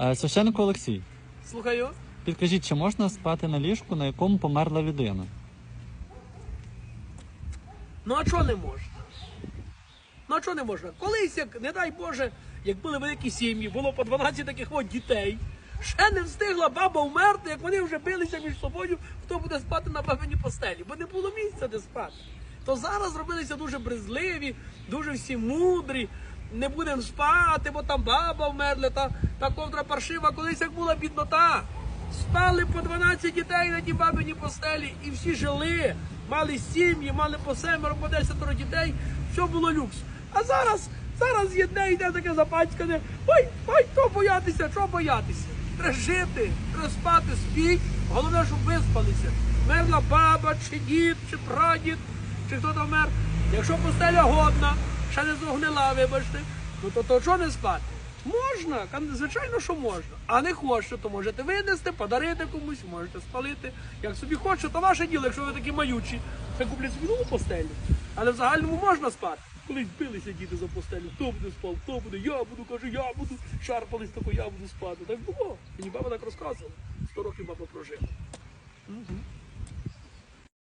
Е, Священник Олексій, Слухаю. підкажіть, чи можна спати на ліжку, на якому померла людина? Ну а чого не можна? Ну а чого не можна? Колись, як, не дай Боже, як були великі сім'ї, було по 12 таких от дітей. Ще не встигла баба вмерти, як вони вже билися між собою, хто буде спати на бабиній постелі, бо не було місця, де спати. То зараз зробилися дуже брезливі, дуже всі мудрі. Не будемо спати, бо там баба вмерла, та, та ковдра паршива, колись як була біднота. Спали по 12 дітей на тій бабині постелі і всі жили, мали сім'ї, мали по семеро, по десятеро дітей, все було люкс. А зараз, зараз єдне йде таке запацькане. Ой, ой, то боятися, що боятися? Треба жити, треба спати, спіть. Головне, щоб виспалися. Мерла баба, чи дід, чи прадід, чи хто там мер. Якщо постеля годна, ще не зогнила, вибачте, ну то, то чого не спати? Можна, звичайно, що можна. А не хочете, то можете винести, подарити комусь, можете спалити. Як собі хочете, то ваше діло, якщо ви такі маючі, це куплять собі нову постелю. Але в загальному можна спати. Колись билися діти за постелю, хто буде спав, хто буде, я буду, каже, я буду, шарпались тако, я буду спати. Так було. Мені баба так розказувала. Сто років баба прожила. Угу.